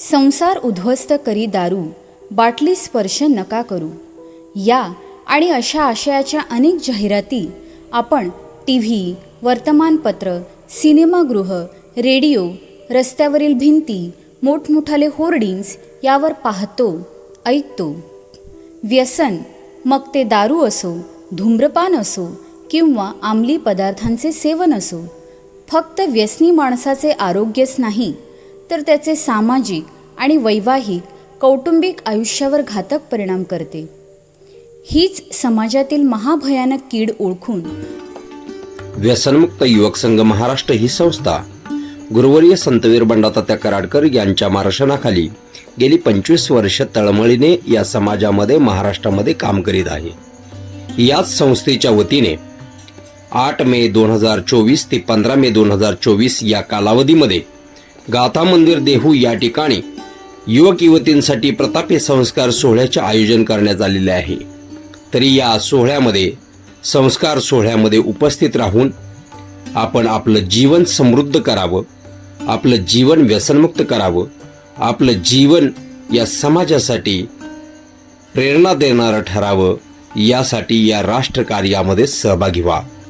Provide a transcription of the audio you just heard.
संसार उद्ध्वस्त करी दारू बाटली स्पर्श नका करू. या आणि अशा आशयाच्या अनेक जाहिराती आपण टी व्ही वर्तमानपत्र सिनेमागृह रेडिओ रस्त्यावरील भिंती मोठमोठाले होर्डिंग्स यावर पाहतो ऐकतो. व्यसन मग ते दारू असो धूम्रपान असो किंवा अंमली पदार्थांचे सेवन असो. फक्त व्यसनी माणसाचे आरोग्यच नाही तर त्याचे सामाजिक आणि वैवाहिक कौटुंबिक आयुष्यावर घातक परिणाम करते. हीच समाजातील महाभयानक कीड ओळखून व्यसनमुक्त युवक संघ महाराष्ट्र ही संस्था गुरुवर्य संतवीर बंडातात्या कराडकर यांच्या मार्गदर्शनाखाली गेली पंचवीस वर्ष तळमळीने या समाजामध्ये महाराष्ट्रामध्ये काम करीत आहे. याच संस्थेच्या वतीने आठ मे दोन हजार चोवीस ते पंधरा मे दोन हजार चोवीस या कालावधीमध्ये गाथा मंदिर देहू या ठिकाणी युवक युवतींसाठी प्रतापी संस्कार सोहळ्याचे आयोजन करण्यात आलेले आहे. तरी या सोहळ्यामध्ये संस्कार सोहळ्यामध्ये उपस्थित राहून आपण आपलं जीवन समृद्ध करावं आपलं जीवन व्यसनमुक्त करावं आपलं जीवन या समाजासाठी प्रेरणा देणारं ठरावं यासाठी या राष्ट्रकार्यामध्ये सहभागी व्हा.